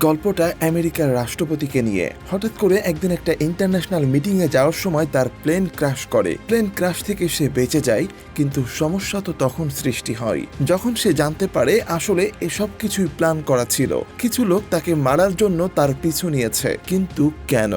গল্পটা আমেরিকার রাষ্ট্রপতিকে নিয়ে। হঠাৎ করে একদিন একটা ইন্টারন্যাশনাল মিটিংয়ে যাওয়ার সময় তার প্লেন ক্রাশ করে। প্লেন ক্রাশ থেকে সে বেঁচে যায়, কিন্তু সমস্যা তো তখন সৃষ্টি হয়। যখন সে জানতে পারে, আসলে এসব কিছুই প্ল্যান করা ছিল। কিছু লোক তাকে মারার জন্য তার পিছু নিয়েছে। কিন্তু কেন?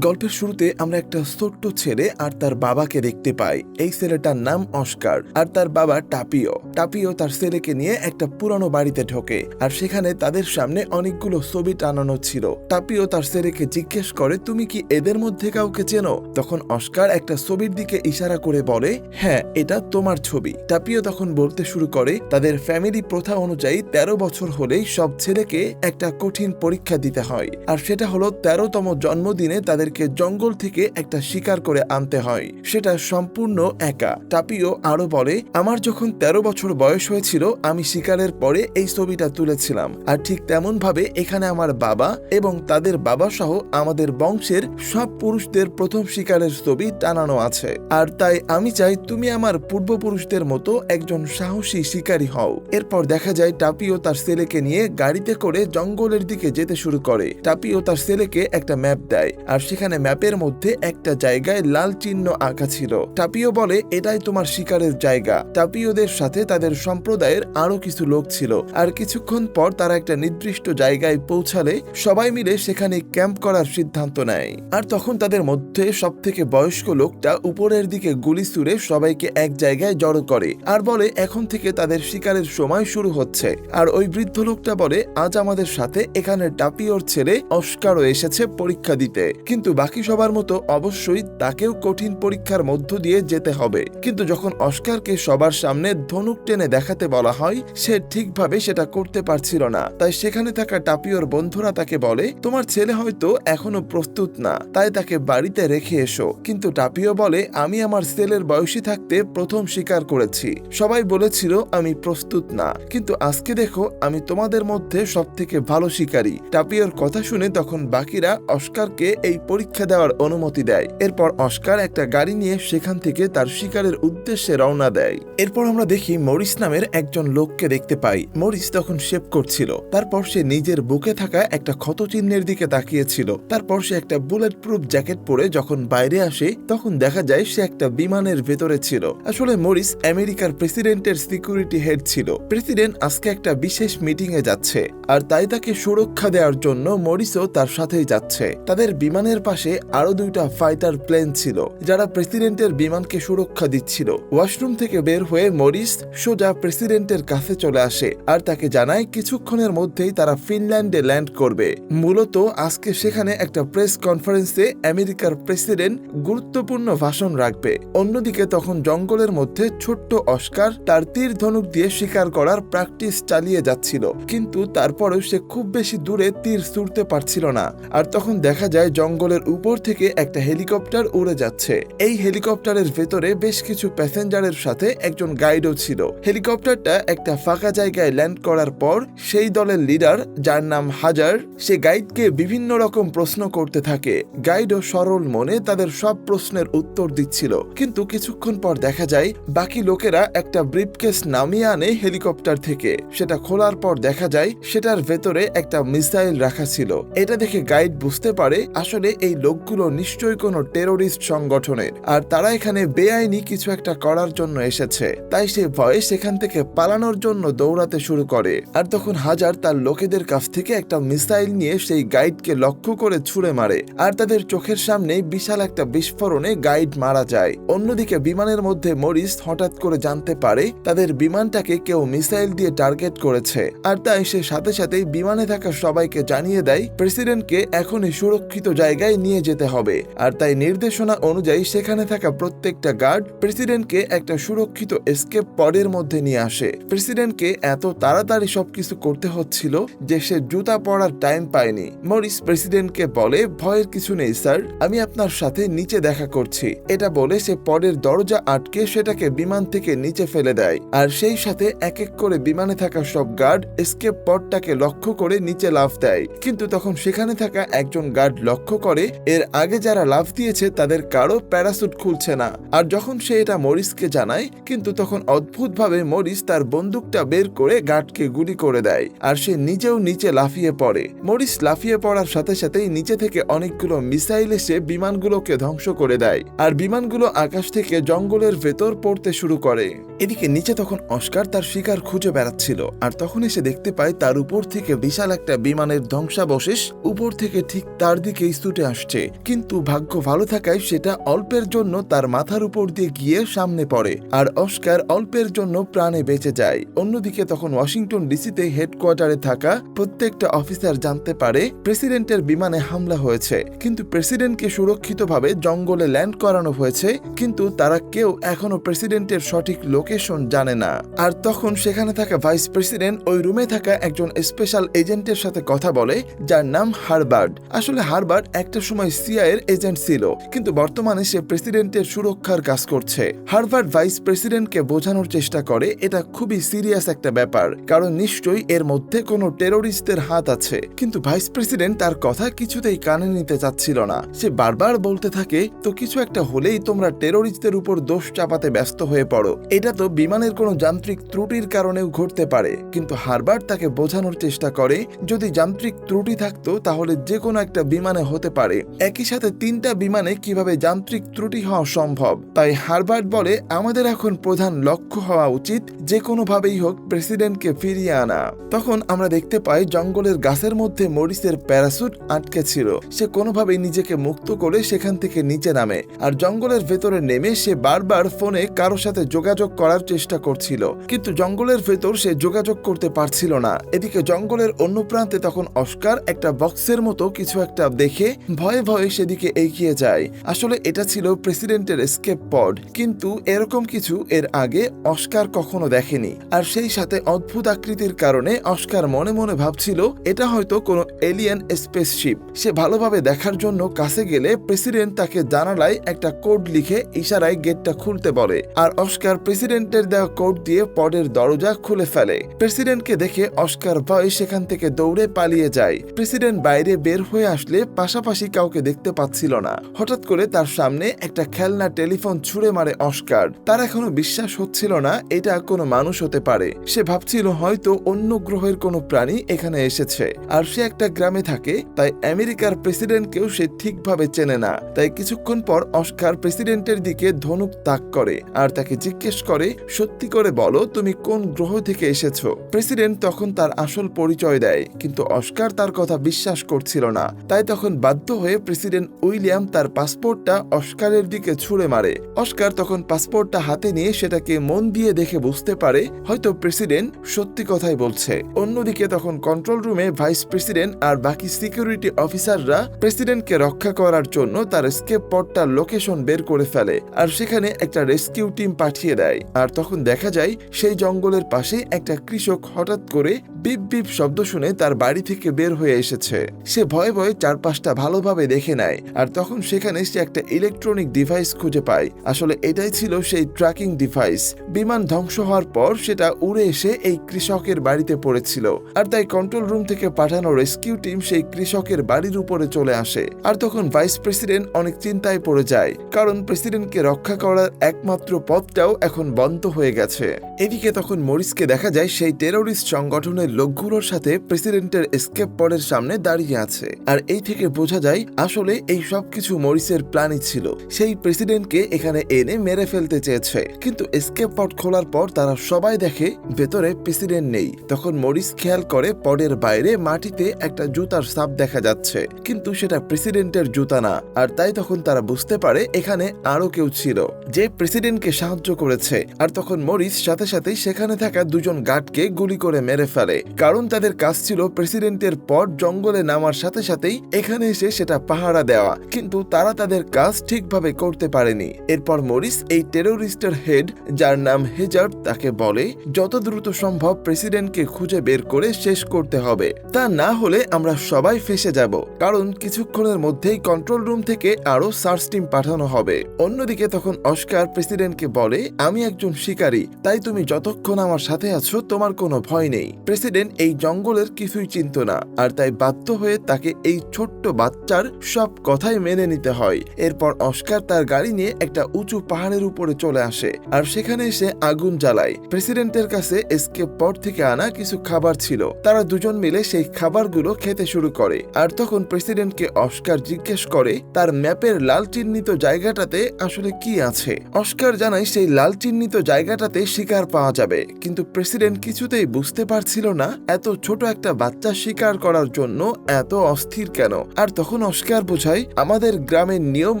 গল্পের শুরুতে আমরা একটা ছোট্ট ছেলে আর তার বাবাকে দেখতে পাই। এই ছেলেটার নাম অস্কার আর তার বাবা টাপিও। টাপিও তার ছেলেকে নিয়ে একটা পুরনো বাড়িতে ঢোকে আর সেখানে তাদের সামনে অনেকগুলো ছবি টানানো ছিল। টাপিও তার ছেলেকে জিজ্ঞেস করে, তুমি কি এদের মধ্যে কাউকে চেনো? তখন অস্কার একটা ছবির দিকে ইশারা করে বলে হ্যাঁ এটা তোমার ছবি। টাপিও তখন বলতে শুরু করে, তাদের ফ্যামিলি প্রথা অনুযায়ী তেরো বছর হলেই সব ছেলেকে একটা কঠিন পরীক্ষা দিতে হয়। আর সেটা হলো তেরোতম জন্মদিনে তাদেরকে জঙ্গল থেকে একটা শিকার করে আনতে হয়। সেটা সম্পূর্ণ একা। টাপিও আরও বলে, আমার যখন তেরো বছর বয়স হয়েছিল, আমি শিকারের পরে এই ছবিটা তুলেছিলাম। আর ঠিক তেমন ভাবে এখানে আমার বাবা এবং তাদের বাবা সহ আমাদের বংশের সব পুরুষদের প্রথম শিকারের ছবি টানানো আছে। আর তাই আমি চাই তুমি আমার পূর্বপুরুষদের মতো একজন সাহসী শিকারী হও। এরপর দেখা যায় টাপিও তার ছেলেকে নিয়ে গাড়িতে করে জঙ্গলের দিকে যেতে শুরু করে। টাপিও তার ছেলেকে একটা ম্যাপ দেয়। আর সেখানে ম্যাপের মধ্যে একটা জায়গায় লাল চিহ্ন আঁকা ছিল। টাপিও বলে, এটাই তোমার শিকারের জায়গা। টাপিওদের সাথে তাদের সম্প্রদায়ের আরও কিছু লোক ছিল। আর কিছুক্ষণ পর তারা একটা নির্দিষ্ট জায়গায় পৌঁছালে সবাই মিলে সেখানে ক্যাম্প করার সিদ্ধান্ত নেয়। আর তখন তাদের মধ্যে সব থেকে বয়স্ক লোকটা উপরের দিকে গুলি ছুড়ে সবাইকে এক জায়গায় জড়ো করে আর বলে, এখন থেকে তাদের শিকারের সময় শুরু হচ্ছে। আর ওই বৃদ্ধ লোকটা বলে, আজ আমাদের সাথে এখানে টাপিওর ছেলে অস্কারও এসেছে পরীক্ষা দিতে। কিন্তু বাকি সবার মতো অবশ্যই তাকেও কঠিন পরীক্ষার মধ্য দিয়ে যেতে হবে। কিন্তু যখন অস্কারকে সবার সামনে ধনুক টেনে দেখাতে বলা হয়, সে ঠিকভাবে সেটা করতে পারছিল না। তাই সেখানে থাকা টাপিওর বন্ধুরা তাকে বলে, তোমার ছেলে হয়তো এখনও প্রস্তুত না, তাই তাকে বাড়িতে রেখে এসো। কিন্তু টাপিও বলে, আমি আমার ছেলের বয়সী থাকতে প্রথম স্বীকার করেছি। সবাই বলেছিল, আমি প্রস্তুত না। কিন্তু আজকে দেখো, আমি তোমাদের মধ্যে সব থেকে ভালো শিকারী। টাপিওর কথা শুনে তখন বাকিরা অস্কারকে এই পরীক্ষা দেওয়ার অনুমতি দেয়। এরপর অস্কার একটা গাড়ি নিয়ে সেখান থেকে তার শিকারের উদ্দেশ্যে রওনা দেয়। এরপর আমরা দেখি মরিস নামের একজন লোককে দেখতে পাই। মরিস তখন শেভ করছিল। তারপর সে নিজের বুকে থাকা একটা ক্ষত চিহ্নের দিকে তাকিয়েছিল। তারপর সে একটা বুলেট প্রুফ জ্যাকেট পরে যখন বাইরে আসে, তখন দেখা যায় সে একটা বিমানের ভেতরে ছিল। আসলে মরিস আমেরিকার প্রেসিডেন্টের সিকিউরিটি হেড ছিল। প্রেসিডেন্ট আজকে একটা বিশেষ মিটিং এ যাচ্ছে। আর তাই তাকে সুরক্ষা দেওয়ার জন্য মরিসও তার সাথেই যাচ্ছে। তাদের বিমানের পাশে আরও দুইটা ফাইটার প্লেন ছিল, যারা প্রেসিডেন্টের বিমানকে সুরক্ষা দিচ্ছিল। ওয়াশরুম থেকে বের হয়ে মরিস সোজা প্রেসিডেন্টের কাছে চলে আসে আর তাকে জানায় কিছুক্ষণের মধ্যেই তারা ফিনল্যান্ডে ল্যান্ড করবে। মূলত আজকে সেখানে একটা প্রেস কনফারেন্সে আমেরিকার প্রেসিডেন্ট গুরুত্বপূর্ণ ভাষণ রাখবে। অন্যদিকে তখন জঙ্গলের মধ্যে ছোট্ট অস্কার তার তীর ধনুক দিয়ে শিকার করার প্র্যাকটিস চালিয়ে যাচ্ছিল, কিন্তু তারপরেও সে খুব বেশি দূরে তীর ছুটতে পারছিল না। আর তখন দেখা যায় জঙ্গলের উপর থেকে একটা হেলিকপ্টার উড়ে যাচ্ছে। এই হেলিকপ্টারের ভেতরে বেশ কিছু প্যাসেঞ্জারের সাথে একজন গাইডও ছিল। হেলিকপ্টারটা একটা ফাঁকা জায়গায় ল্যান্ড করার পর সেই দলের লিডার, যার নাম হাজার, সে গাইডকে বিভিন্ন রকম প্রশ্ন করতে থাকে। গাইডও সরল মনে তাদের সব প্রশ্নের উত্তর দিচ্ছিল। কিন্তু কিছুক্ষণ পর দেখা যায়, বাকি লোকেরা একটা ব্রিফকেস নামিয়ে আনে হেলিকপ্টার থেকে। সেটা খোলার পর দেখা যায়, সেটার ভেতরে একটা মিসাইল রাখা ছিল। এটা দেখে গাইড বুঝতে পারে, আসলে এই লোকগুলো নিশ্চয়ই কোনো টেরোরিস্ট সংগঠনের। আর তারা এখানে বেআইনি কিছু একটা করার জন্য এসেছে। তাই সে ভয়ে সেখান থেকে পালানোর জন্য দৌড়াতে শুরু করে। আর তখন হাজার তার লোকেদের কাছ থেকে একটা মিসাইল নিয়ে সেই গাইডকে লক্ষ্য করে ছুড়ে মারে। আর তাদের চোখের সামনে বিশাল একটা বিস্ফোরণে গাইড মারা যায়। অন্যদিকে বিমানের মধ্যে মরিস হঠাৎ করে জানতে পারে তাদের বিমানটাকে কেউ মিসাইল দিয়ে টার্গেট করেছে। আর তাই সে সাথে সাথেই বিমানে থাকা সবাইকে জানিয়ে দেয়, প্রেসিডেন্টকে এখনই সুরক্ষিত জায়গায় নিয়ে যেতে হবে। আর তাই নির্দেশনা অনুযায়ী সেখানে থাকা প্রত্যেকটা গার্ড প্রেসিডেন্টকে একটা সুরক্ষিত এসকেপ পডের মধ্যে নিয়ে আসে। প্রেসিডেন্টকে এত তাড়াতাড়ি সবকিছু করতে হচ্ছিল যে সে জুতা পরার টাইম পায়নি। মরিস প্রেসিডেন্টকে বলে, ভয়ের কিছু নেই, স্যার। আমি আপনার সাথে নিচে দেখা করছি। এটা বলে সে পডের দরজা আটকে সেটাকে বিমান থেকে নিচে ফেলে দেয়। আর সেই সাথে এক এক করে বিমানে থাকা সব গার্ড এসকেপ পডটাকে লক্ষ্য করে নিচে লাফ দেয়। কিন্তু তখন সেখানে থাকা একজন গার্ড লক্ষ্য করে করে এর আগে যারা লাভ দিয়েছে তাদের কারও প্যারাসুট খুলছে না। আর যখন সে এটা মরিসকে জানায়, কিন্তু তখন অদ্ভুতভাবে মরিস তার বন্দুকটা বের করে গার্ডকে গুলি করে দেয়, আর সে নিজেও নিচে লাফিয়ে পড়ে। মরিস লাফিয়ে পড়ার সাথে সাথেই নিচে থেকে অনেকগুলো মিসাইল এসে বিমানগুলোকে ধ্বংস করে দেয়, আর বিমানগুলো আকাশ থেকে জঙ্গলের ভেতর পড়তে শুরু করে। এদিকে নিচে তখন অস্কার তার শিকার খুঁজে বেড়াচ্ছিল, আর তখন এসে দেখতে পায় তার উপর থেকে বিশাল একটা বিমানের ধ্বংসাবশেষ, উপর থেকে ঠিক তার দিকেই ছুটে আসছে। কিন্তু ভাগ্য ভালো থাকায় সেটা অল্পের জন্য তার মাথার উপর দিয়ে গিয়ে সামনে পড়ে আর অস্কার অল্পের জন্য প্রাণে বেঁচে যায়। অন্যদিকে তখন ওয়াশিংটন ডিসিতে হেডকোয়ার্টারে থাকা প্রত্যেকটা অফিসার জানতে পারে প্রেসিডেন্টের বিমানে হামলা হয়েছে। কিন্তু প্রেসিডেন্টকে সুরক্ষিতভাবে জঙ্গলে ল্যান্ড করানো হয়েছে, কিন্তু তারা কেউ এখনও প্রেসিডেন্টের সঠিক লোকেশন জানে না। আর তখন সেখানে থাকা ভাইস প্রেসিডেন্ট ওই রুমে থাকা একজন স্পেশাল এজেন্টের সাথে কথা বলে, যার নাম হারবার্ড আসলে হারবার্ড একটা সময় সিআই এর এজেন্ট ছিল, কিন্তু বর্তমানে সে প্রেসিডেন্টের সুরক্ষার কাজ করছে। হারবার্ড ভাইস প্রেসিডেন্টকে বোঝানোর চেষ্টা করে, এটা খুবই সিরিয়াস একটা ব্যাপার, কারণ নিশ্চয়ই এর মধ্যে কোনো টেরোরিস্টদের হাত আছে। কিন্তু ভাইস প্রেসিডেন্ট তার কথা কিছুতেই কানে নিতে চাচ্ছিল না। সে বারবার বলতে থাকে, তো কিছু একটা হলেই তোমরা টেরোরিস্টদের উপর দোষ চাপাতে ব্যস্ত হয়ে পড়ো। এটা তো বিমানের কোনো যান্ত্রিক ত্রুটির কারণেও ঘটতে পারে। কিন্তু হারবার্ড তাকে বোঝানোর চেষ্টা করে, যদি যান্ত্রিক ত্রুটি থাকতো, তাহলে যে কোনো একটা বিমানে হতে পারে একই সাথে তিনটা বিমানে কীভাবে যান্ত্রিক ত্রুটি হওয়া সম্ভব? তাই হারবার্ড বলে, আমাদের এখন প্রধান লক্ষ্য হওয়া উচিত, যে কোনোভাবেই হোক প্রেসিডেন্টকে ফিরিয়ে আনা। তখন আমরা দেখতে পাই, জঙ্গলের গাছের মধ্যে মরিসের প্যারাসুট আটকে ছিল। সে কোনোভাবেই নিজেকে মুক্ত করে সেখান থেকে নিচে নামে, আর জঙ্গলের ভেতরে নেমে সে বারবার ফোনে কারোর সাথে যোগাযোগ করার চেষ্টা করছিল। কিন্তু জঙ্গলের ভেতর সে যোগাযোগ করতে পারছিল না। এদিকে জঙ্গলের অন্য প্রান্তে তখন অস্কার একটা বক্সের মতো কিছু একটা দেখে ভয়ে ভয়ে সেদিকে এগিয়ে যায়। আসলে এটা ছিল প্রেসিডেন্টের স্কেপ পড, কিন্তু এরকম কিছু এর আগে অস্কার কখনো দেখেনি। আর সেই সাথে অদ্ভুত আকৃতির কারণে অস্কার মনে মনে ভাবছিল, এটা হয়তো কোনো এলিয়েন স্পেসশিপ সে ভালোভাবে দেখার জন্য কাছে গেলে প্রেসিডেন্ট তাকে জানালায় একটা কোড লিখে ইশারায় গেটটা খুলতে বলে, আর অস্কার প্রেসিডেন্টের দেওয়া কোড দিয়ে পডের দরজা খুলে ফেলে। প্রেসিডেন্টকে দেখে অস্কার ভয় সেখান থেকে দৌড়ে পালিয়ে যায়। প্রেসিডেন্ট বাইরে বের হয়ে আসলে পাশাপাশি কাউকে দেখতে পাচ্ছিল না। হঠাৎ করে তার সামনে একটা খেলনা টেলিফোন ছুঁড়ে মারে অস্কার। তার এখনও বিশ্বাস হচ্ছিল না, এটা কোনো মানুষ হতে পারে। সে ভাবছিল হয়তো অন্য গ্রহের কোনো প্রাণী এখানে এসেছে। আর সে একটা গ্রামে থাকে, তাই আমেরিকার প্রেসিডেন্টকেও সে ঠিকভাবে চেনে না। তাই কিছুক্ষণ পর অস্কার প্রেসিডেন্টের দিকে ধনুক তাক করে আর তাকে জিজ্ঞেস করে, সত্যি করে বলো, তুমি কোন গ্রহ থেকে এসেছ? প্রেসিডেন্ট তখন তার আসল পরিচয় দেয়, কিন্তু অস্কার তার কথা বিশ্বাস করছিল না। তাই তখন বাধ্য হয়ে প্রেসিডেন্ট উইলিয়াম তার পাসপোর্টটা অস্কারের দিকে ছুঁড়ে মারে। অস্কার তখন পাসপোর্টটা হাতে নিয়ে সেটাকে মন দিয়ে দেখে বুঝতে পারে, হয়তো প্রেসিডেন্ট সত্যি কথাই বলছে। অন্যদিকে তখন কন্ট্রোল রুমে ভাইস প্রেসিডেন্ট আর বাকি সিকিউরিটি অফিসাররা প্রেসিডেন্টকে রক্ষা করার জন্য তার স্কেপ পটটার লোকেশন বের করে ফেলে আর সেখানে একটা রেস্কিউ টিম পাঠিয়ে দেয়। আর তখন দেখা যায়, সেই জঙ্গলের পাশে একটা কৃষক হঠাৎ করে বিপ বিপ শব্দ শুনে তার বাড়ি থেকে বের হয়ে এসেছে। সে ভয়ে ভয়ে চারপাশটা ভালোভাবে দেখে নেয়, আর তখন সেখানে সে একটা ইলেকট্রনিক ডিভাইস খুঁজে পায়। আসলে এটাই ছিল সেই ট্র্যাকিং ডিভাইস বিমান ধ্বংস হওয়ার পর সেটা উড়ে এসে এই কৃষকের বাড়িতে পড়েছিল, আর তাই কন্ট্রোল রুম থেকে পাঠানো রেস্কিউ টিম সেই কৃষকের বাড়ির উপরে চলে আসে, আর তখন ভাইস প্রেসিডেন্ট অনেক চিন্তায় পড়ে যায়, কারণ প্রেসিডেন্টকে রক্ষা করার একমাত্র পথটাও এখন বন্ধ হয়ে গেছে। এদিকে তখন মরিসকে দেখা যায় সেই টেরোরিস্ট সংগঠনের লোকগুলোর সাথে প্রেসিডেন্টের স্কেপ পডের সামনে দাঁড়িয়ে আছে। আর এই থেকে বোঝা যায়, আসলে এই সব কিছু মরিসের প্ল্যানই ছিল। সেই প্রেসিডেন্টকে এখানে এনে মেরে ফেলতে চেয়েছে। কিন্তু স্কেপ পড খোলার পর তারা সবাই দেখে, ভেতরে প্রেসিডেন্ট নেই। তখন মরিস খেয়াল করে পডের বাইরে মাটিতে একটা জুতার সাপ দেখা যাচ্ছে। কিন্তু সেটা প্রেসিডেন্টের জুতা না। আর তাই তখন তারা বুঝতে পারে, এখানে আরও কেউ ছিল। যে প্রেসিডেন্টকে সাহায্য করেছে। আর তখন মরিস সাথে সাথেই সেখানে থাকা দুজন গার্ডকে গুলি করে মেরে ফেলে। কারণ তাদের কাজ ছিল প্রেসিডেন্টের পর জঙ্গলে নামার সাথে সাথেই এখানে এসে সেটা পাহারা দেওয়া। কিন্তু তারা তাদের কাজ ঠিকভাবে করতে পারেনি। এরপর মরিস, এই টেরোরিস্টের হেড, যার নাম হেজার্ড, তাকে বলে, যত দ্রুত সম্ভব প্রেসিডেন্টকে খুঁজে বের করে শেষ করতে হবে। তা না হলে আমরা সবাই ফেসে যাব। কারণ কিছুক্ষণের মধ্যেই কন্ট্রোল রুম থেকে আরও সার্চ টিম পাঠানো হবে। অন্যদিকে তখন অস্কার প্রেসিডেন্টকে বলে, আমি একজন শিকারী। তাই তুমি যতক্ষণ আমার সাথে আছো, তোমার কোনো ভয় নেই। প্রেসিডেন্ট এই জঙ্গলের কিছুই চিন্ত না। আর তাই বাধ্য হয়ে তাকে এই ছোট্ট বাচ্চার সব কথাই মেনে নিতে হয়। এরপর অস্কার তার গাড়ি নিয়ে একটা উঁচু পাহাড়ের উপরে চলে আসে আর সেখানে এসে আগুন জ্বালায়। প্রেসিডেন্টের কাছে এসকেপ পর থেকে আনা কিছু খাবার ছিল। তারা দুজন মিলে সেই খাবারগুলো খেতে শুরু করে। আর তখন প্রেসিডেন্টকে অস্কার জিজ্ঞেস করে, তার ম্যাপের লাল চিহ্নিত জায়গাটাতে আসলে কি আছে? অস্কার জানায়, সেই লাল চিহ্নিত জায়গাটাতে শিকার পাওয়া যাবে। কিন্তু প্রেসিডেন্ট কিছুতেই বুঝতে পারছিল না, এত ছোট একটা বাচ্চা শিকার করার জন্য এত অস্থির কেন? আর তখন অস্কার বোঝায়, আমাদের গ্রামের নিয়ম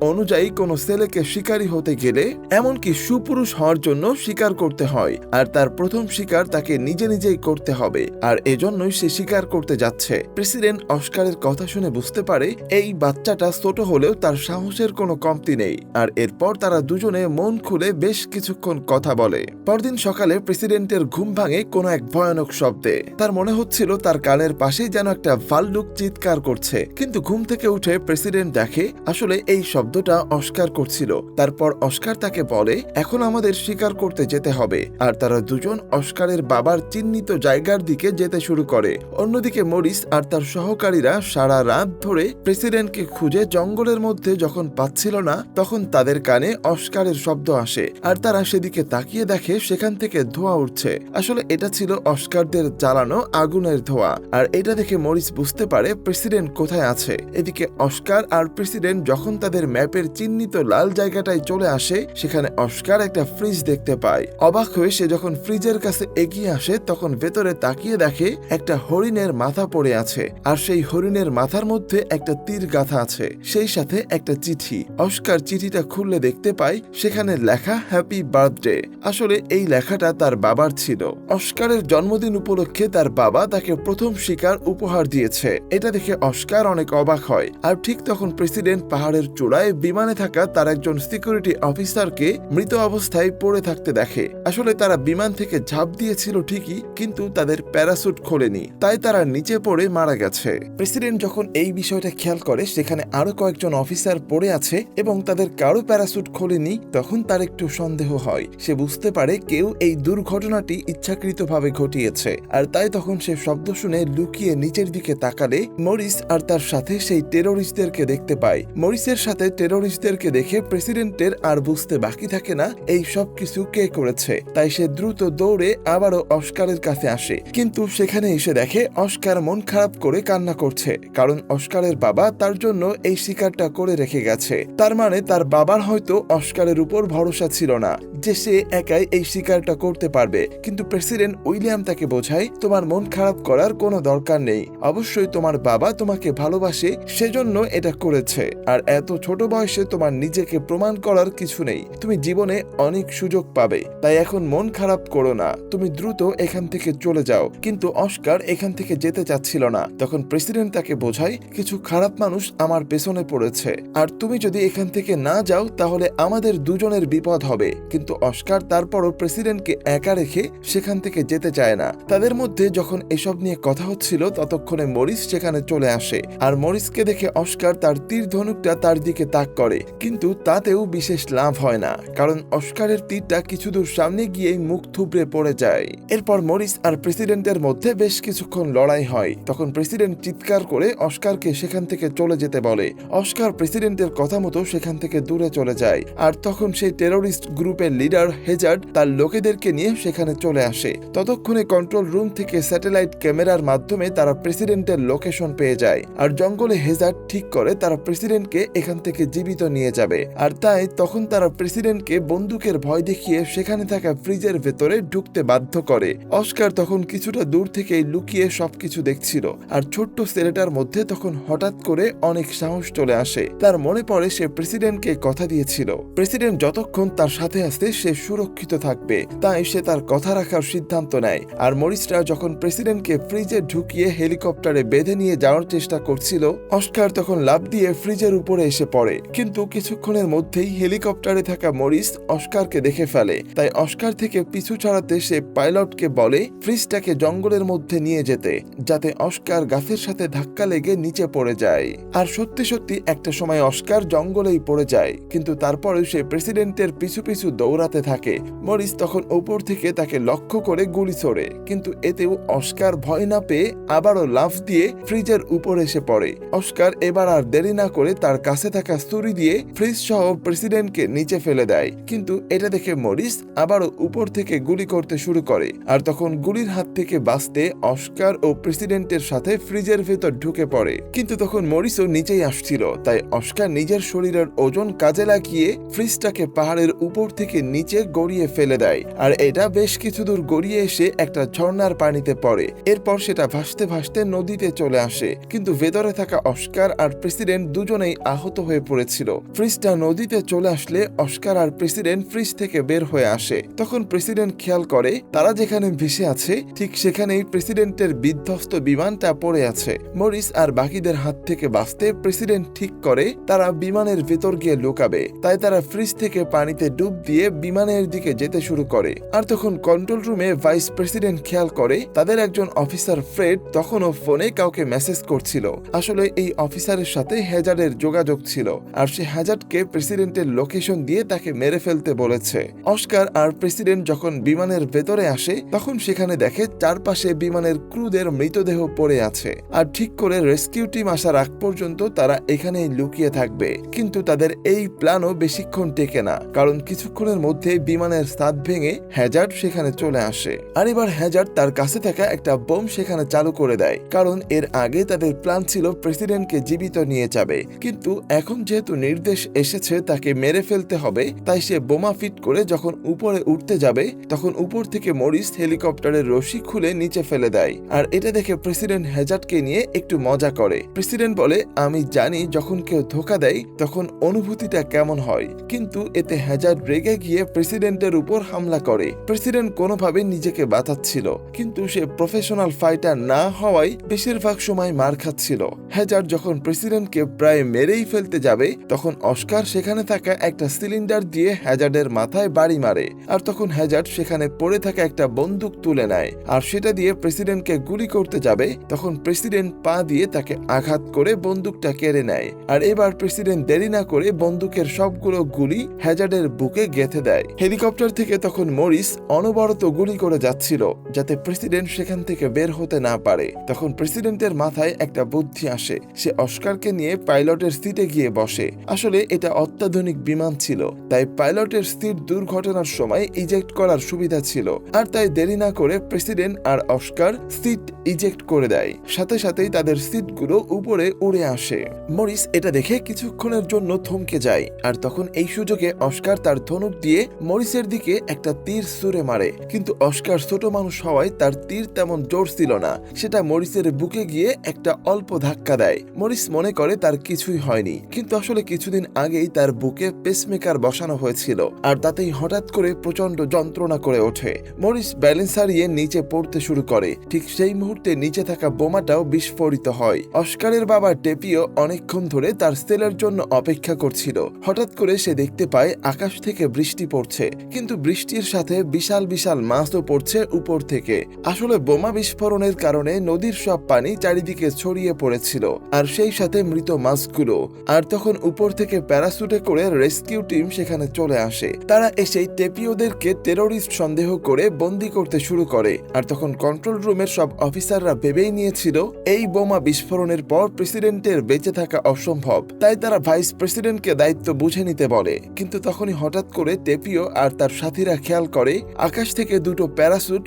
অনুযায়ী কোনো ছেলেকে শিকারী হতে গেলে এমনকি সুপুরুষ হওয়ার জন্য শিকার করতে হয়। আর তার প্রথম শিকার তাকে নিজে নিজেই করতে হবে। আর এজন্যই সে শিকার করতে যাচ্ছে। প্রেসিডেন্ট অস্কারের কথা শুনে বুঝতে পারে, এই বাচ্চাটা ছোট হলেও তার সাহসের কোনো কমতি নেই। আর এরপর তারা দুজনে মন খুলে বেশ কিছুক্ষণ কথা বলে। পরদিন সকালে প্রেসিডেন্টের ঘুম ভাঙে কোনো এক ভয়ানক শব্দে। তার মনে হচ্ছিল তার কানের পাশেই যেন একটা ভাল্লুক চিৎকার করছে। কিন্তু ঘুম থেকে উঠে প্রেসিডেন্ট দেখে আসলে এই শব্দটা অস্কার করছিল। তারপর অস্কার তাকে বলে, এখন আমাদের শিকার করতে যেতে হবে। আর তারা দুজন অস্কারের বাবার চিহ্নিত জায়গার দিকে যেতে শুরু করে। অন্যদিকে মরিস আর তার সহকারীরা সারা রাত ধরে প্রেসিডেন্টকে খুঁজে জঙ্গলের মধ্যে যখন পাচ্ছিল না, তখন তাদের কানে অস্কারের শব্দ আসে। আর তারা সেদিকে তাকিয়ে দেখে সেখান থেকে ধোঁয়া উঠছে। আসলে এটা ছিল অস্কারদের জ্বালানো আগুনের ধোঁয়া। আর এটা দেখে মরিস বুঝতে পারে প্রেসিডেন্ট কোথায় আছে। এদিকে অস্কার আর প্রেসিডেন্ট যখন তাদের ম্যাপের চিহ্নিত লাল জায়গাটায় চলে আসে, সেখানে অস্কার একটা ফ্রিজ দেখতে পায়। অবাক হয়ে সে যখন ফ্রিজের কাছে এগিয়ে আসে, তখন ভেতরে তাকিয়ে দেখে একটা হরিণের মাথা পড়ে আছে। আর সেই হরিণের মাথার মধ্যে একটা তীর গাথা আছে। সেই সাথে একটা চিঠি। অস্কার চিঠিটা খুললে দেখতে পায়, সেখানে লেখা, হ্যাপি বার্থডে। আসলে এই লেখাটা তার বাবার ছিল। অস্কারের জন্মদিন উপলক্ষে তার বাবা তাকে প্রথম শিকার উপহার দিয়েছে। এটা দেখে অস্কার অনেক অবাক হয়। আর ঠিক তখন প্রেসিডেন্ট পাহাড়ের চূড়ায় বিমানে থাকা তার একজন সিকিউরিটি অফিসারকে মৃত অবস্থায় পড়ে থাকতে দেখে। আসলে তারা বিমান থেকে ঝাঁপ দিয়েছিল ঠিকই, কিন্তু তাদের প্যারাসুট খোলেনি। তাই তারা নিচে পড়ে মারা গেছে। প্রেসিডেন্ট যখন এই বিষয়টা খেয়াল করে, সেখানে আরও কয়েকজন অফিসার পড়ে আছে এবং তাদের কারও প্যারাসুট খোলেনি, তখন তার একটু সন্দেহ হয়। সে বুঝতে পারে কেউ এই দুর্ঘটনাটি ইচ্ছাকৃতভাবে ঘটিয়েছে। আর তাই তখন সে শব্দ শুনে লুকিয়ে নিচের দিকে তাকালে মরিস আর তার সাথে সেই টেরোরিস্টদেরকে দেখতে পায়। মরিসের সাথে টেরোরিস্টদেরকে দেখে প্রেসিডেন্টের আর বুঝতে বাকি থাকে না এই সব কিছু কে করেছে। তাই সে দ্রুত দৌড়ে আবারও অস্কারের কাছে আসে। কিন্তু সেখানে এসে দেখে অস্কার মন খারাপ করে কান্না করছে। কারণ অস্কারের বাবা তার জন্য এই শিকারটা করে রেখে গেছে। তার মানে তার বাবার হয়তো অস্কারের উপর ভরসা ছিল না যে সে একাই এই শিকারটা করতে পারবে। কিন্তু প্রেসিডেন্ট উইলিয়াম তাকে বোঝায় তোমার মন খারাপ করার কোনো দরকার নেই। অবশ্যই তোমার বাবা তোমাকে ভালোবাসে, সেজন্য এটা করেছে। আর এত ছোট বয়সে তোমার নিজেকে প্রমাণ করার কিছু নেই। তুমি জীবনে অনেক সুযোগ পাবে। তাই এখন মন খারাপ করো না। তুমি দ্রুত এখান থেকে চলে যাও। কিন্তু অস্কার এখান থেকে যেতে চাচ্ছিল না। তখন প্রেসিডেন্ট তাকে বোঝায়, কিছু খারাপ মানুষ আমার পেছনে পড়েছে। আর তুমি যদি এখান থেকে না যাও, তাহলে আমাদের দুজনের বিপদ হবে। কিন্তু অস্কার তারপরও প্রেসিডেন্টকে একা রেখে সেখান থেকে যেতে চায় না। তাদের মধ্যে যখন এসব নিয়ে কথা হচ্ছিল, ততক্ষণে মরিস সেখানে চলে আসে আর মরিসকে দেখে অস্কার তার তীর ধনুকটা তার দিকে তাক করে। কিন্তু তাতেও বিশেষ লাভ হয় না, কারণ অস্কারের তীরটা কিছু দূর সামনে গিয়েই মুখ থুবড়ে পড়ে যায়। এরপর মরিস আর প্রেসিডেন্টের মধ্যে বেশ কিছুক্ষণ লড়াই হয়। তখন প্রেসিডেন্ট চিৎকার করে অস্কারকে সেখান থেকে চলে যেতে বলে। অস্কার প্রেসিডেন্টের কথা মতো সেখান থেকে দূরে চলে যায় আর তখন সেই টেরোরিস্ট গ্রুপের লিডার হেজার্ড তার লোকেদেরকে নিয়ে সেখানে চলে আসে। ততক্ষণে কন্ট্রোল রুম থেকে স্যাটেলাইট ক্যামেরার মাধ্যমে তারা প্রেসিডেন্টের লোকেশন পেয়ে যায়। আর জঙ্গলে হেজার্ড ঠিক করে তারা প্রেসিডেন্টকে এখান থেকে জীবিত নিয়ে যাবে। আর তাই তখন তারা প্রেসিডেন্টকে বন্দুকের ভয় দেখিয়ে সেখানে থাকা ফ্রিজের ভেতরে ঢুকতে বাধ্য করে। অস্কার তখন কিছুটা দূর থেকেই লুকিয়ে সবকিছু দেখছিল। আর ছোট্ট ছেলেটার মধ্যে তখন হঠাৎ করে অনেক সাহস চলে আসে। তার মনে পড়ে সে প্রেসিডেন্টকে কথা দিয়েছিল। প্রেসিডেন্ট যতক্ষণ তার সাথে আসতে সে সুরক্ষিত থাকবে। তাই সে তার কথা রাখার সিদ্ধান্ত নেয়। আর মরিসরা যখন প্রেসিডেন্টকে ফ্রিজে ঢুকিয়ে হেলিকপ্টারে বেঁধে নিয়ে যাওয়ার চেষ্টা করছিল, অস্কার তখন লাভ দিয়ে ফ্রিজের উপরে এসে পড়ে। কিন্তু কিছুক্ষণের মধ্যেই হেলিকপ্টারে থাকা মরিস অস্কারকে দেখে ফেলে। তাই অস্কার থেকে পিছু ছাড়াতে সে পাইলটকে বলে, ফ্রিজটাকে জঙ্গলের মধ্যে নিয়ে যেতে, যাতে অস্কার গাছের সাথে ধাক্কা লেগে নিচে পড়ে যায়। আর সত্যি সত্যি একটা সময় অস্কার জঙ্গলেই পড়ে যায়। কিন্তু তারপরেও সে প্রেসিডেন্টের পিছু পিছু দৌড়াতে থাকে। মরিস তখন ওপর থেকে তাকে লক্ষ্য করে গুলি ছোড়ে। কিন্তু এতেও অস্কার ভয় না পেয়ে আবারও লাফ দিয়ে ফ্রিজের উপর এসে পড়ে। অস্কার এবার আর দেরি না করে তার কাছে থাকা ছুরি দিয়ে ফ্রিজ সহ প্রেসিডেন্টকে নিচে ফেলে দেয়। কিন্তু এটা দেখে মরিস আবারও উপর থেকে গুলি করতে শুরু করে। আর তখন গুলির হাত থেকে বাঁচতে অস্কার ও প্রেসিডেন্টের সাথে ফ্রিজের ভেতর ঢুকে পড়ে। কিন্তু তখন মরিসও নিচেই আসছিল। তাই অস্কার নিজের শরীরের ওজন কাজে লাগিয়ে ফ্রিজটাকে পাহাড়ের উপর থেকে নিচে গড়িয়ে ফেলে দেয়। আর এটা বেশ কিছু দূর গড়িয়ে এসে একটা ঝর্ণার পানিতে পড়ে। এরপর সেটা ভাসতে ভাসতে নদীতে চলে আসে। কিন্তু ভেতরে থাকা অস্কার আর প্রেসিডেন্ট দুজনেই আহত হয়ে পড়েছিল। ফ্রিজটা নদীতে চলে আসলে অস্কার আর প্রেসিডেন্ট ফ্রিজ থেকে বের হয়ে আসে। তখন প্রেসিডেন্ট খেয়াল করে, তারা যেখানে ভেসে আছে, ঠিক সেখানেই প্রেসিডেন্টের বিধ্বস্ত বিমানটা পড়ে আছে। মরিস আর বাকিদের হাত থেকে বাঁচতে প্রেসিডেন্ট ঠিক করে, তারা বিমানের ভেতর গিয়ে লুকাবে। তাই তারা ফ্রিজ থেকে পানিতে ডুব দিয়ে বিমানের দিকে যেতে শুরু করে। আর তখন কন্ট্রোল রুমে ভাইস প্রেসিডেন্ট খেয়াল করে তাদের একজন অফিসার ফ্রেড তখনও ফোনে কাউকে মেসেজ করছিল। আসলে এই অফিসারের সাথে হ্যাজার্ডের যোগাযোগ ছিল, আর সে হ্যাজার্ডকে প্রেসিডেন্টের লোকেশন দিয়ে তাকে মেরে ফেলতে বলেছে। অস্কার আর প্রেসিডেন্ট যখন বিমানের ভেতরে আসে, তখন সেখানে দেখে চারপাশে বিমানের ক্রুদের মৃতদেহ পড়ে আছে, আর ঠিক করে রেস্কিউ টিম আসার আগ পর্যন্ত তারা এখানেই লুকিয়ে থাকবে। কিন্তু তাদের এই প্ল্যানও বেশিক্ষণ টেকে না, কারণ কিছুক্ষণের মধ্যে বিমানের সাদ ভেঙে হ্যাজার্ড সেখানে চলে আসে। আর এবার হ্যাজার্ড তার কাছে থাকা একটা বোম সেখানে চালু করে দেয়, কারণ এর আগে তাদের প্ল্যান ছিল প্রেসিডেন্টকে জীবিত নিয়ে যাবে। কিন্তু এখন যেহেতু নির্দেশ এসেছে তাকে মেরে ফেলতে হবে, তাই সে বোমা ফিট করে যখন উপরে উঠতে যাবে, তখন উপর থেকে মরিস হেলিকপ্টারের রশি খুলে নিচে ফেলে দেয়। আর এটা দেখে প্রেসিডেন্ট হ্যাজার্ডকে নিয়ে একটু মজা করে। প্রেসিডেন্ট বলে, আমি জানি যখন কেউ ধোকা দেয়, তখন অনুভূতিটা কেমন হয়। কিন্তু এতে হ্যাজার্ড রেগে গিয়ে প্রেসিডেন্টের উপর হামলা করে। প্রেসিডেন্ট কোনোভাবে নিজেকে বাঁচাচ্ছিল। কিন্তু সে প্রফেশনাল ফাইটার না হওয়ায় বেশিরভাগ সময় মার খাচ্ছিল। হ্যাজার্ড যখন প্রেসিডেন্টকে প্রায় মেরেই ফেলতে যাবে, তখন অস্কার সেখানে থাকা একটা সিলিন্ডার দিয়ে হ্যাজার্ডের মাথায় বাড়ি মারে, আর তখন হ্যাজার্ড সেখানে পড়ে থাকা একটা বন্দুক তুলে নেয়, আর সেটা দিয়ে প্রেসিডেন্টকে গুলি করতে যাবে, তখন প্রেসিডেন্ট পা দিয়ে তাকে আঘাত করে বন্দুকটা কেড়ে নেয়, আর এবার প্রেসিডেন্ট দেরি না করে বন্দুকের সবগুলো গুলি হ্যাজার্ডের বুকে গেঁথে দেয়। হেলিকপ্টার থেকে তখন মরিস অনবরত গুলি করে যাচ্ছিল, যাতে প্রেসিডেন্ট সেখান থেকে বের হতে না পারে। তখন প্রেসিডেন্টের মাথায় একটা বুদ্ধি আসে। সে অস্কারকে নিয়ে পাইলটের সিটে গিয়ে বসে। আসলে এটা অত্যাধুনিক বিমান ছিল, তাই পাইলটের সিট দুর্ঘটনার সময় ইজেক্ট করার সুবিধা ছিল। আর তাই দেরি না করে প্রেসিডেন্ট আর অস্কার সিট ইজেক্ট করে দেয়। সাথে সাথেই তাদের সিটগুলো উপরে উড়ে আসে। মরিস এটা দেখে কিছুক্ষণের জন্য থমকে যায়। আর তখন এই সুযোগে অস্কার তার ধনুক দিয়ে মরিসের দিকে একটা তীর ছুঁড়ে মারে। কিন্তু অস্কার ছোট মানুষ হওয়ায় তার তীর তেমন জোর ছিল না। সেটা মরিসের বুকে গিয়ে একটা অল্প ধাক্কা দেয়। মরিস মনে করে তার কিছুই হয়নি, কিন্তু আসলে কিছুদিন আগেই তার বুকে পেসমেকার বসানো হয়েছিল আর তাতেই হঠাৎ করে প্রচণ্ড যন্ত্রণা করে ওঠে। মরিস ব্যালেন্স হারিয়ে নিচে পড়তে শুরু করে। ঠিক সেই মুহূর্তে নিচে থাকা বোমাটাও বিস্ফোরিত হয়। অস্কারের বাবা টেপিও অনেকক্ষণ ধরে তার সেলের জন্য অপেক্ষা করছিল। হঠাৎ করে সে দেখতে পায় আকাশ থেকে বৃষ্টি পড়ছে, কিন্তু বৃষ্টির সাথে বিশাল বিশাল মাছও পড়ছে উপর থেকে। আসলে বোমা বিস্ফোরণের কারণে নদীর সব পানি চারিদিকে ছড়িয়ে পড়েছিল, আর সেই সাথে মৃত মাছগুলো। আর তখন উপর থেকে প্যারাসুটে করে রেস্কিউ টিম সেখানে চলে আসে। তারা এসেই টেপিওদেরকে টেরোরিস্ট সন্দেহ করে বন্দি করতে শুরু করে। আর তখন কন্ট্রোল রুমের সব অফিসাররা ভেবেই নিয়েছিল, এই বোমা বিস্ফোরণের পর প্রেসিডেন্টের বেঁচে থাকা অসম্ভব। তাই তারা ভাইস প্রেসিডেন্টকে দায়িত্ব বুঝে নিতে বলে। কিন্তু তখনই হঠাৎ করে টেপিও আর তার সাথীরা খেয়াল করে, আকাশ থেকে দুটো প্যারাসুট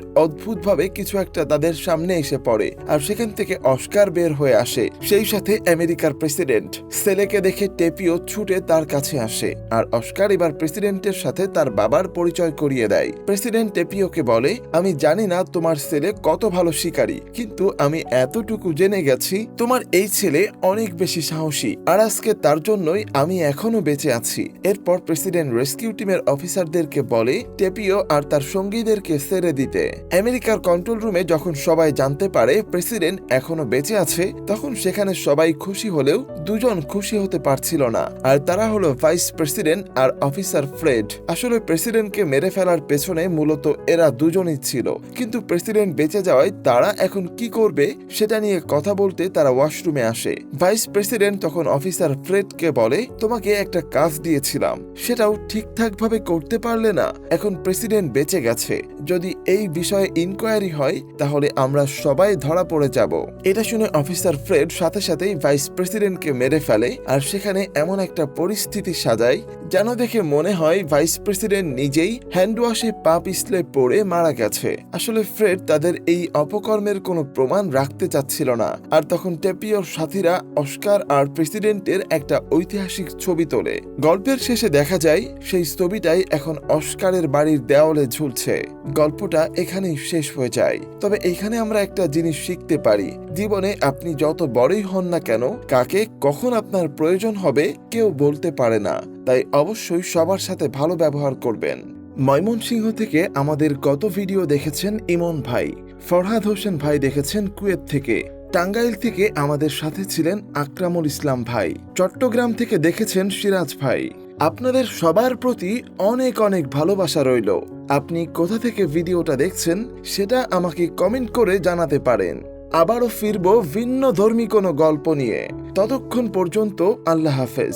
অদ্ভুতভাবে কিছু একটা তাদের সামনে এসে পড়ে আর সেখান থেকে অস্কার বের হয়ে আসে। সেই সাথে আমেরিকার প্রেসিডেন্ট সেলেকে দেখে টেপিও ছুটে তার কাছে আসে আর অস্কার এবার প্রেসিডেন্টের সাথে তার বাবার পরিচয় করিয়ে দেয়। প্রেসিডেন্ট টেপিওকে বলে, আমি জানি না তোমার ছেলে কত ভালো শিকারী, কিন্তু আমি এতটুকু জেনে গেছি, তোমার এই ছেলে অনেক বেশি সাহসী আর আজকে তার জন্যই আমি এখনও বেঁচে আছি। এরপর প্রেসিডেন্ট রেস্কিউ টিমের অফিসারদেরকে বলে, টেপিও আর তার সঙ্গীদেরকে ছেড়ে দিতে। আমেরিকার কন্ট্রোল রুমে যখন সবাই জানতে পারে প্রেসিডেন্ট এখনও বেঁচে আছে, তখন সেখানে সবাই খুশি হলেও দুজন খুশি হতে পারছিল না। আর তারা হলো ভাইস প্রেসিডেন্ট আর অফিসার ফ্রেড আসলে প্রেসিডেন্টকে মেরে ফেলার পেছনে মূলত এরা দুজনই ছিল। কিন্তু প্রেসিডেন্ট বেঁচে যাওয়ায় তারা এখন কি করবে সেটা নিয়ে কথা বলতে তারা ওয়াশরুমে আসে। ভাইস প্রেসিডেন্ট তখন অফিসার ফ্রেডকে বলে, তোমাকে একটা কাজ দিয়েছিলাম। সেটাও ঠিকঠাক ভাবে করতে পারলে না। এখন প্রেসিডেন্ট বেঁচে গেছে। যদি এই বিষয়ে ইনকোয়ারি হয়, তাহলে আমরা সবাই ধরা পড়ে যাব। এটা শুনে অফিসার ফ্রেড সাথে সাথেই ভাইস প্রেসিডেন্টকে মেরে ফেলে আর সেখানে এমন একটা পরিস্থিতি সাজায়, যেন দেখে মনে হয় ভাইস প্রেসিডেন্ট নিজেই হ্যান্ড ওয়াশে পা পিছলে পড়ে মারা গেছে। আসলে ফ্রেড তাদের এই অপকর্মের কোনো প্রমাণ রাখতে চাচ্ছিল না। আর তখন টেপিওর সাথীরা অস্কার আর প্রেসিডেন্টের একটা ঐতিহাসিক ছবি তোলে। গল্পের শেষে দেখা যায়, সেই ছবিটাই এখন অস্কারের বাড়ির দেওয়ালে ঝুলছে। গল্পটা এখানেই শেষ হয়ে যায়। তবে এখানে আমরা একটা জিনিস শিখতে পারি। জীবনে আপনি যত বড়ই হন না কেন, কাকে কখন আপনার প্রয়োজন হবে কেউ বলতে পারে না। তাই অবশ্যই সবার সাথে ভালো ব্যবহার করবেন। ময়মনসিংহ থেকে আমাদের গত ভিডিও দেখেছেন ইমন ভাই। ফরহাদ হোসেন ভাই দেখেছেন কুয়েত থেকে। টাঙ্গাইল থেকে আমাদের সাথে ছিলেন আকরামুল ইসলাম ভাই। চট্টগ্রাম থেকে দেখেছেন সিরাজ ভাই। আপনাদের সবার প্রতি অনেক অনেক ভালোবাসা রইল। আপনি কোথা থেকে ভিডিওটা দেখছেন, সেটা আমাকে কমেন্ট করে জানাতে পারেন। আবারও ফিরব ভিন্ন ধর্মী কোনো গল্প নিয়ে। ততক্ষণ পর্যন্ত আল্লাহ হাফেজ।